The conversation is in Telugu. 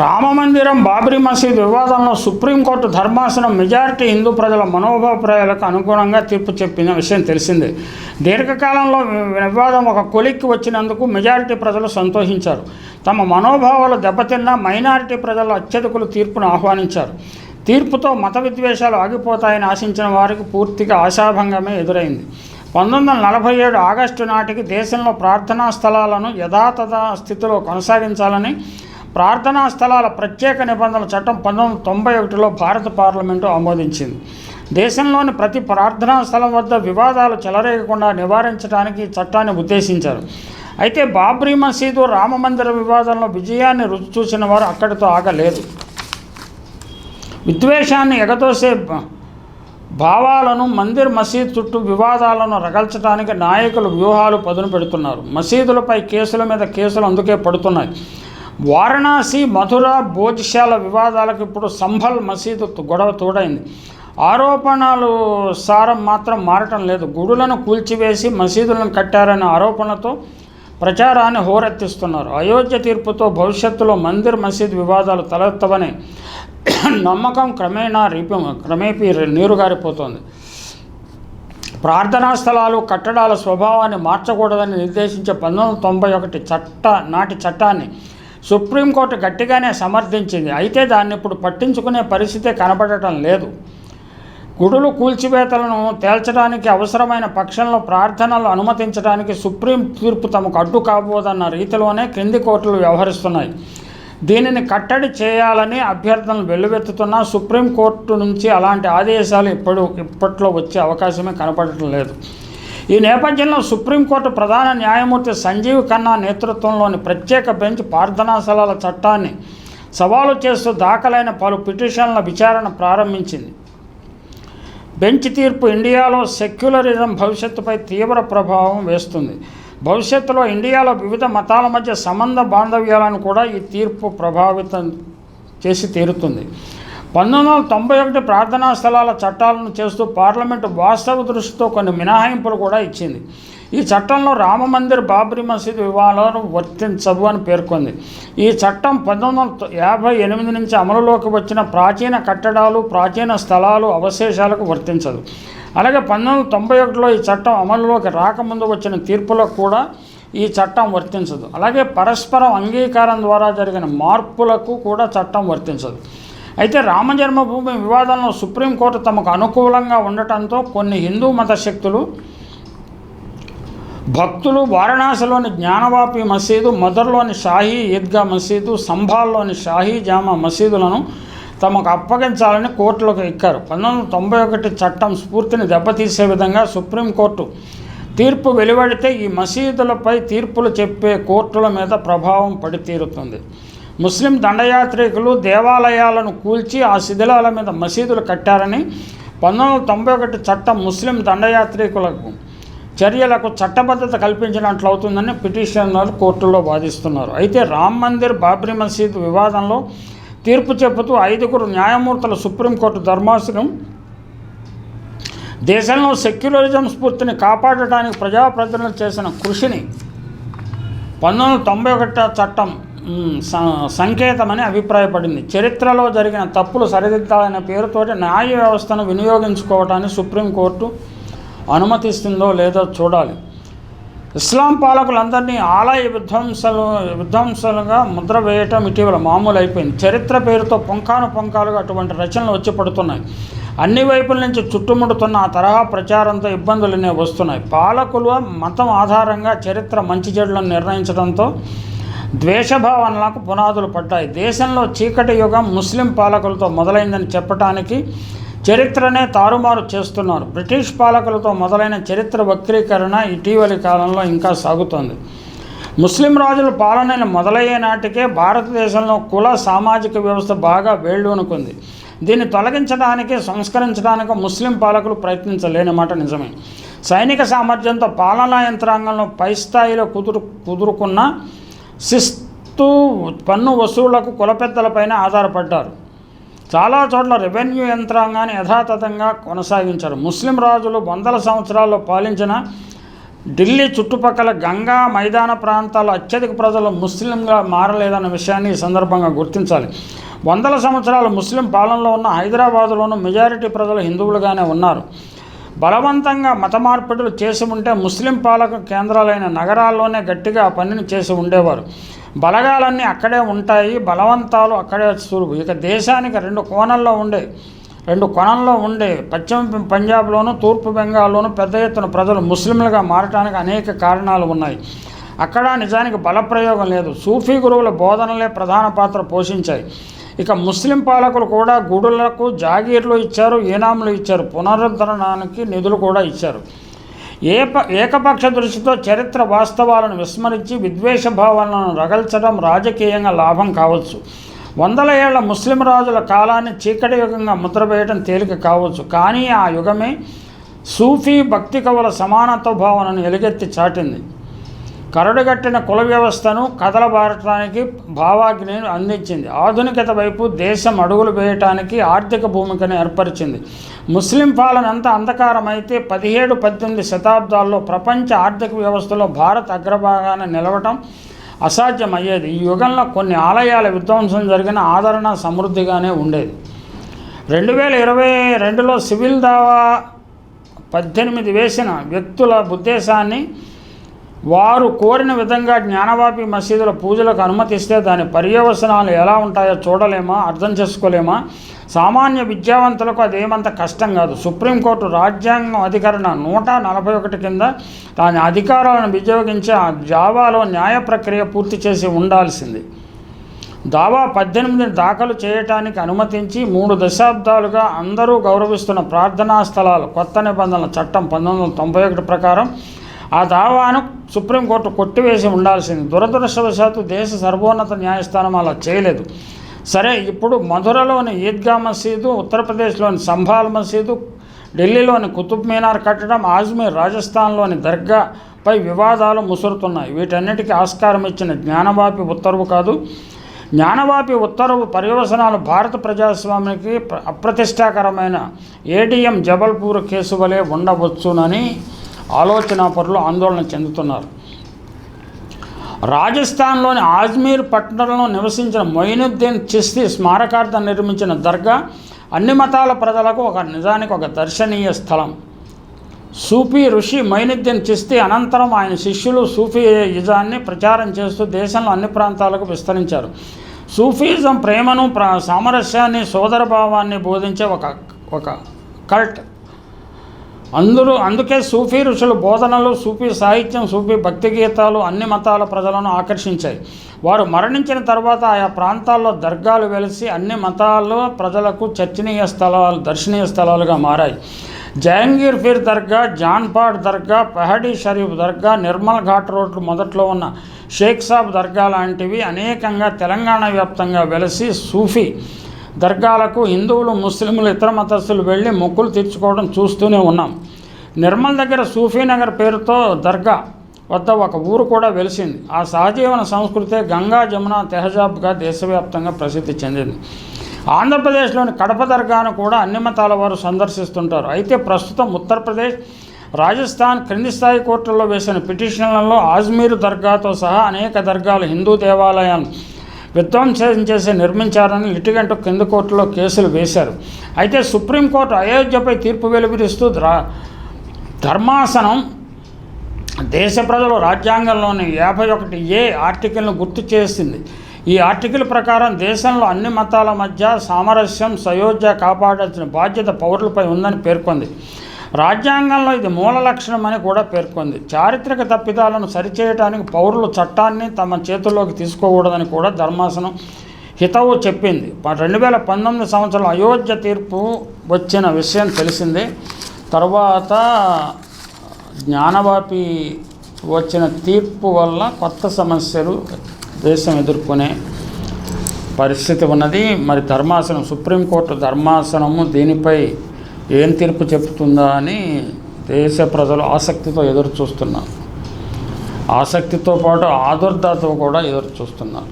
రామమందిరం బాబ్రీ మసీద్ వివాదంలో సుప్రీంకోర్టు ధర్మాసనం మెజారిటీ హిందూ ప్రజల మనోభావప్రాయాలకు అనుగుణంగా తీర్పు చెప్పిన విషయం తెలిసిందే. దీర్ఘకాలంలో వివాదం ఒక కొలిక్కి వచ్చినందుకు మెజారిటీ ప్రజలు సంతోషించారు. తమ మనోభావాలు దెబ్బతిన్న మైనారిటీ ప్రజల అత్యధికులు తీర్పును ఆహ్వానించారు. తీర్పుతో మత విద్వేషాలు ఆగిపోతాయని ఆశించిన వారికి పూర్తిగా ఆశాభంగమే ఎదురైంది. పంతొమ్మిది వందల నలభై ఏడు ఆగస్టు నాటికి దేశంలో ప్రార్థనా స్థలాలను యథాతథ స్థితిలో కొనసాగించాలని ప్రార్థనా స్థలాల ప్రత్యేక నిబంధనల చట్టం పంతొమ్మిది తొంభై ఒకటిలో భారత పార్లమెంటు ఆమోదించింది. దేశంలోని ప్రతి ప్రార్థనా స్థలం వద్ద వివాదాలు చెలరేగకుండా నివారించడానికి చట్టాన్ని ఉద్దేశించారు. అయితే బాబ్రీ మసీదు రామమందిర వివాదంలో విజయాన్ని రుచి చూసిన వారు అక్కడితో ఆగలేదు. విద్వేషాన్ని ఎగతోసే భావాలను మందిర్ మసీద్ చుట్టూ వివాదాలను రగల్చడానికి నాయకులు వ్యూహాలు పదును పెడుతున్నారు. మసీదులపై కేసుల మీద కేసులు అందుకే పడుతున్నాయి. వారణాసి మధుర భోజశాల వివాదాలకు ఇప్పుడు సంభల్ మసీదు గొడవ తోడైంది. ఆరోపణలు సారం మాత్రం మారటం లేదు. గుడులను కూల్చివేసి మసీదులను కట్టారనే ఆరోపణలతో ప్రచారాన్ని హోరెత్తిస్తున్నారు. అయోధ్య తీర్పుతో భవిష్యత్తులో మందిర్ మసీద్ వివాదాలు తలెత్తవని నమ్మకం క్రమేణా రీపి క్రమేపీ నీరుగారిపోతోంది. ప్రార్థనా స్థలాలు కట్టడాల స్వభావాన్ని మార్చకూడదని నిర్దేశించే పంతొమ్మిది వందల తొంభై ఒకటి చట్ట నాటి చట్టాన్ని సుప్రీంకోర్టు గట్టిగానే సమర్థించింది. అయితే దాన్ని ఇప్పుడు పట్టించుకునే పరిస్థితే కనబడటం లేదు. గుడులు కూల్చివేతలను తేల్చడానికి అవసరమైన పక్షంలో ప్రార్థనలు అనుమతించడానికి సుప్రీం తీర్పు తమకు అడ్డు కాబోదన్న రీతిలోనే క్రింది కోర్టులు వ్యవహరిస్తున్నాయి. దీనిని కట్టడి చేయాలని అభ్యర్థనలు వెల్లువెత్తుతున్నా సుప్రీంకోర్టు నుంచి అలాంటి ఆదేశాలు ఇప్పుడు ఇప్పట్లో వచ్చే అవకాశమే కనపడటం లేదు. ఈ నేపథ్యంలో సుప్రీంకోర్టు ప్రధాన న్యాయమూర్తి సంజీవ్ ఖన్నా నేతృత్వంలోని ప్రత్యేక బెంచ్ ప్రార్థనా చట్టాన్ని సవాలు చేస్తూ దాఖలైన పలు పిటిషన్ల విచారణ ప్రారంభించింది. బెంచ్ తీర్పు ఇండియాలో సెక్యులరిజం భవిష్యత్తుపై తీవ్ర ప్రభావం వేస్తుంది. భవిష్యత్తులో ఇండియాలో వివిధ మతాల మధ్య సంబంధ బాంధవ్యాలను కూడా ఈ తీర్పు ప్రభావితం చేసి తీరుతుంది. పంతొమ్మిది వందల తొంభై ఒకటి ప్రార్థనా స్థలాల చట్టాలను చేస్తూ పార్లమెంటు వాస్తవ దృష్టితో కొన్ని మినహాయింపులు కూడా ఇచ్చింది. ఈ చట్టంలో రామమందిర్ బాబ్రీ మసీద్ వివాదాలను వర్తించవు అని పేర్కొంది. ఈ చట్టం పంతొమ్మిది వందల యాభై ఎనిమిది నుంచి అమలులోకి వచ్చిన ప్రాచీన కట్టడాలు ప్రాచీన స్థలాలు అవశేషాలకు వర్తించదు. అలాగే పంతొమ్మిది వందల తొంభై ఒకటిలో ఈ చట్టం అమలులోకి రాకముందు వచ్చిన తీర్పులకు కూడా ఈ చట్టం వర్తించదు. అలాగే పరస్పరం అంగీకారం ద్వారా జరిగిన మార్పులకు కూడా చట్టం వర్తించదు. అయితే రామజన్మభూమి వివాదంలో సుప్రీంకోర్టు తమకు అనుకూలంగా ఉండటంతో కొన్ని హిందూ మత శక్తులు భక్తులు వారణాసిలోని జ్ఞానవాపి మసీదు మదర్లోని షాహీ ఈద్గా మసీదు సంభాల్లోని షాహీ జామా మసీదులను తమకు అప్పగించాలని కోర్టులకు ఎక్కారు. పంతొమ్మిది తొంభై ఒకటి చట్టం స్ఫూర్తిని దెబ్బతీసే విధంగా సుప్రీంకోర్టు తీర్పు వెలువడితే ఈ మసీదులపై తీర్పులు చెప్పే కోర్టుల మీద ప్రభావం పడితీరుతుంది. ముస్లిం దండయాత్రికులు దేవాలయాలను కూల్చి ఆ శిథిలాల మీద మసీదులు కట్టారని పంతొమ్మిది వందల తొంభై ఒకటి చట్టం ముస్లిం దండయాత్రికులకు చర్యలకు చట్టబద్ధత కల్పించినట్లు అవుతుందని పిటిషనర్ కోర్టులో వాదిస్తున్నారు. అయితే రామ్ మందిర్ బాబ్రీ మసీద్ వివాదంలో తీర్పు చెబుతూ ఐదుగురు న్యాయమూర్తుల సుప్రీంకోర్టు ధర్మాసనం దేశంలో సెక్యులరిజం స్ఫూర్తిని కాపాడటానికి ప్రజాప్రతినిధులు చేసిన కృషిని పంతొమ్మిది వందల తొంభై ఒకట చట్టం సంకేతమని అభిప్రాయపడింది. చరిత్రలో జరిగిన తప్పులు సరిదిద్దాలనే పేరుతోటి న్యాయ వ్యవస్థను వినియోగించుకోవటాన్ని సుప్రీంకోర్టు అనుమతిస్తుందో లేదో చూడాలి. ఇస్లాం పాలకులందరినీ ఆలయ విధ్వంసలు విధ్వంసలుగా ముద్ర వేయటం ఇటీవల మామూలు అయిపోయింది చరిత్ర పేరుతో పొంకాను పొంకాలుగా అటువంటి రచనలు వచ్చి పడుతున్నాయి. అన్ని వైపుల నుంచి చుట్టుముడుతున్న ఆ తరహా ప్రచారంతో ఇబ్బందులనే వస్తున్నాయి. పాలకులు మతం ఆధారంగా చరిత్ర మంచి చెడులను నిర్ణయించడంతో ద్వేషభావనలకు పునాదులు పడ్డాయి. దేశంలో చీకటి యుగం ముస్లిం పాలకులతో మొదలైందని చెప్పటానికి చరిత్రనే తారుమారు చేస్తున్నారు. బ్రిటిష్ పాలకులతో మొదలైన చరిత్ర వక్రీకరణ ఇటీవలి కాలంలో ఇంకా సాగుతోంది. ముస్లిం రాజుల పాలన మొదలయ్యే నాటికే భారతదేశంలో కుల సామాజిక వ్యవస్థ బాగా వేళ్ళూనుకుంది. దీన్ని తొలగించడానికి సంస్కరించడానికి ముస్లిం పాలకులు ప్రయత్నించలేనమాట నిజమే. సైనిక సామర్థ్యంతో పాలనా యంత్రాంగంలో పై స్థాయిలో కుదురు కుదురుకున్న శిస్తు పన్ను వసూళ్ళకు కులపెద్దలపైన ఆధారపడ్డారు. చాలా చోట్ల రెవెన్యూ యంత్రాంగాన్ని యథాతథంగా కొనసాగించారు. ముస్లిం రాజులు వందల సంవత్సరాల్లో పాలించిన ఢిల్లీ చుట్టుపక్కల గంగా మైదాన ప్రాంతాల్లో అత్యధిక ప్రజలు ముస్లింగా మారలేదన్న విషయాన్ని ఈ సందర్భంగా గుర్తించాలి. వందల సంవత్సరాలు ముస్లిం పాలనలో ఉన్న హైదరాబాదులోనూ మెజారిటీ ప్రజలు హిందువులుగానే ఉన్నారు. బలవంతంగా మత మార్పిడులు చేసి ఉంటే ముస్లిం పాలక కేంద్రాలైన నగరాల్లోనే గట్టిగా పనిని చేసి ఉండేవారు. బలగాలన్నీ అక్కడే ఉంటాయి బలవంతాలు అక్కడే సులువు ఇక దేశానికి రెండు కోణంలో ఉండే రెండు కొనంలో ఉండే పశ్చిమ పంజాబ్లోను తూర్పు బెంగాల్లోను పెద్ద ఎత్తున ప్రజలు ముస్లింలుగా మారటానికి అనేక కారణాలు ఉన్నాయి. అక్కడ నిజానికి బలప్రయోగం లేదు. సూఫీ గురువుల బోధనలే ప్రధాన పాత్ర పోషించాయి. ఇక ముస్లిం పాలకులు కూడా గుడులకు జాగీర్లు ఇచ్చారు ఈనాములు ఇచ్చారు పునరుద్ధరణానికి నిధులు కూడా ఇచ్చారు. ఏప ఏకపక్ష దృష్టితో చరిత్ర వాస్తవాలను విస్మరించి విద్వేష భావాలను రగల్చడం రాజకీయంగా లాభం కావచ్చు. వందల ఏళ్ళ ముస్లిం రాజుల కాలాన్ని చీకటి యుగంగా ముద్రవేయడం తేలిక కావచ్చు. కానీ ఆ యుగమే సూఫీ భక్తి కవుల సమానత్వ భావనను ఎలుగెత్తి చాటింది. కరడుగట్టిన కుల వ్యవస్థను కదలబారటానికి భావాగ్ని అందించింది. ఆధునికత వైపు దేశం అడుగులు వేయటానికి ఆర్థిక భూమికను ఏర్పరిచింది. ముస్లిం పాలన అంత అంధకారమైతే పదిహేడు పద్దెనిమిది శతాబ్దాల్లో ప్రపంచ ఆర్థిక వ్యవస్థలో భారత్ అగ్రభాగాన నిలవటం అసాధ్యమయ్యేది. ఈ యుగంలో కొన్ని ఆలయాల విధ్వంసం జరిగిన ఆదరణ సమృద్ధిగానే ఉండేది. రెండు వేల ఇరవై రెండులో సివిల్ దావా పద్దెనిమిది వేసిన వ్యక్తుల ఉద్దేశాన్ని వారు కోరిన విధంగా జ్ఞానవాపి మసీదుల పూజలకు అనుమతిస్తే దాని పర్యవసనాలు ఎలా ఉంటాయో చూడలేమా అర్థం చేసుకోలేమా? సామాన్య విద్యావంతులకు అదేమంత కష్టం కాదు. సుప్రీంకోర్టు రాజ్యాంగం అధికరణ నూట నలభై ఒకటి కింద దాని అధికారాలను వినియోగించి ఆ జావాలో న్యాయ ప్రక్రియ పూర్తి చేసి ఉండాల్సింది. దావా పద్దెనిమిదిని దాఖలు చేయటానికి అనుమతించి మూడు దశాబ్దాలుగా అందరూ గౌరవిస్తున్న ప్రార్థనా స్థలాలు కొత్త నిబంధనల చట్టం పంతొమ్మిది వందల తొంభై ఒకటి ప్రకారం ఆ దావాను సుప్రీంకోర్టు కొట్టివేసి ఉండాల్సింది. దురదృష్టవశాత్తు దేశ సర్వోన్నత న్యాయస్థానం అలా చేయలేదు. సరే ఇప్పుడు మధురలోని ఈద్గా మసీదు ఉత్తరప్రదేశ్లోని సంభాల్ మసీదు ఢిల్లీలోని కుతుబ్ మీనార్ కట్టడం ఆజ్మీర్ రాజస్థాన్లోని దర్గాపై వివాదాలు ముసురుతున్నాయి. వీటన్నిటికీ ఆస్కారం ఇచ్చిన జ్ఞానవాపి ఉత్తర్వు కాదు. జ్ఞానవాపి ఉత్తర్వు పర్యవసనాలు భారత ప్రజాస్వామ్యానికి అప్రతిష్టాకరమైన ఏడిఎం జబల్పూర్ కేసు వలె ఉండవచ్చునని ఆలోచనాపరులు ఆందోళన చెందుతున్నారు. రాజస్థాన్లోని ఆజ్మీర్ పట్టణంలో నివసించిన మొయినుద్దీన్ చిస్తి స్మారకార్థం నిర్మించిన దర్గా అన్ని మతాల ప్రజలకు ఒక నిజానికి ఒక దర్శనీయ స్థలం. సూఫీ ఋషి మొయినుద్దీన్ చిస్తీ అనంతరం ఆయన శిష్యులు సూఫీ ఇజాన్ని ప్రచారం చేస్తూ దేశంలో అన్ని ప్రాంతాలకు విస్తరించారు. సూఫీజం ప్రేమను ప్ర సామరస్యాన్ని సోదరభావాన్ని బోధించే ఒక ఒక కల్ట్ అందరూ అందుకే సూఫీ ఋషులు బోధనలు సూఫీ సాహిత్యం సూఫీ భక్తి గీతాలు అన్ని మతాల ప్రజలను ఆకర్షించాయి. వారు మరణించిన తర్వాత ఆయా ప్రాంతాల్లో దర్గాలు వెలిసి అన్ని మతాల్లో ప్రజలకు చర్చనీయ స్థలాలు దర్శనీయ స్థలాలుగా మారాయి. జహంగీర్ ఫీర్ దర్గా జాన్పాడ్ దర్గా పెహడీ షరీఫ్ దర్గా నిర్మల్ ఘాట్ రోడ్లు మొదట్లో ఉన్న షేక్ సాబ్ దర్గా లాంటివి అనేకంగా తెలంగాణ వ్యాప్తంగా వెలిసి సూఫీ దర్గాలకు హిందువులు ముస్లింలు ఇతర మతస్థులు వెళ్ళి మొక్కులు తీర్చుకోవడం చూస్తూనే ఉన్నాం. నిర్మల్ దగ్గర సూఫీనగర్ పేరుతో దర్గా వద్ద ఒక ఊరు కూడా వెలిసింది. ఆ సహజీవన సంస్కృతే గంగా జమున తెహజాబ్గా దేశవ్యాప్తంగా ప్రసిద్ధి చెందింది. ఆంధ్రప్రదేశ్లోని కడప దర్గాను కూడా అన్ని మతాల వారు సందర్శిస్తుంటారు. అయితే ప్రస్తుతం ఉత్తరప్రదేశ్ రాజస్థాన్ క్రింది స్థాయి కోర్టుల్లో వేసిన పిటిషన్లలో ఆజ్మీర్ దర్గాతో సహా అనేక దర్గాలు హిందూ దేవాలయాలు విధ్వంసం చేసి నిర్మించారని లిటిగెంట్ కింద కోర్టులో కేసులు వేశారు. అయితే సుప్రీంకోర్టు అయోధ్యపై తీర్పు వెలువరిస్తూ ధర్మాసనం దేశ ప్రజలు రాజ్యాంగంలోని యాభై ఒకటి ఏ ఆర్టికల్ను గుర్తు చేసింది. ఈ ఆర్టికల్ ప్రకారం దేశంలో అన్ని మతాల మధ్య సామరస్యం సయోధ్య కాపాడాల్సిన బాధ్యత పౌరులపై ఉందని పేర్కొంది. రాజ్యాంగంలో ఇది మూల లక్షణం అని కూడా పేర్కొంది. చారిత్రక తప్పిదాలను సరిచేయడానికి పౌరులు చట్టాన్ని తమ చేతుల్లోకి తీసుకోకూడదని కూడా ధర్మాసనం హితవు చెప్పింది. రెండు వేల పంతొమ్మిది సంవత్సరం అయోధ్య తీర్పు వచ్చిన విషయం తెలిసింది. తర్వాత జ్ఞానవాపి వచ్చిన తీర్పు వల్ల కొత్త సమస్యలు దేశం ఎదుర్కొనే పరిస్థితి ఉన్నది. మరి ధర్మాసనం సుప్రీంకోర్టు ధర్మాసనము దీనిపై ఏం తీర్పు చెప్తుందా అని దేశ ప్రజలు ఆసక్తితో ఎదురు చూస్తున్నారు ఆసక్తితో పాటు ఆదుర్దాతో కూడా ఎదురు చూస్తున్నారు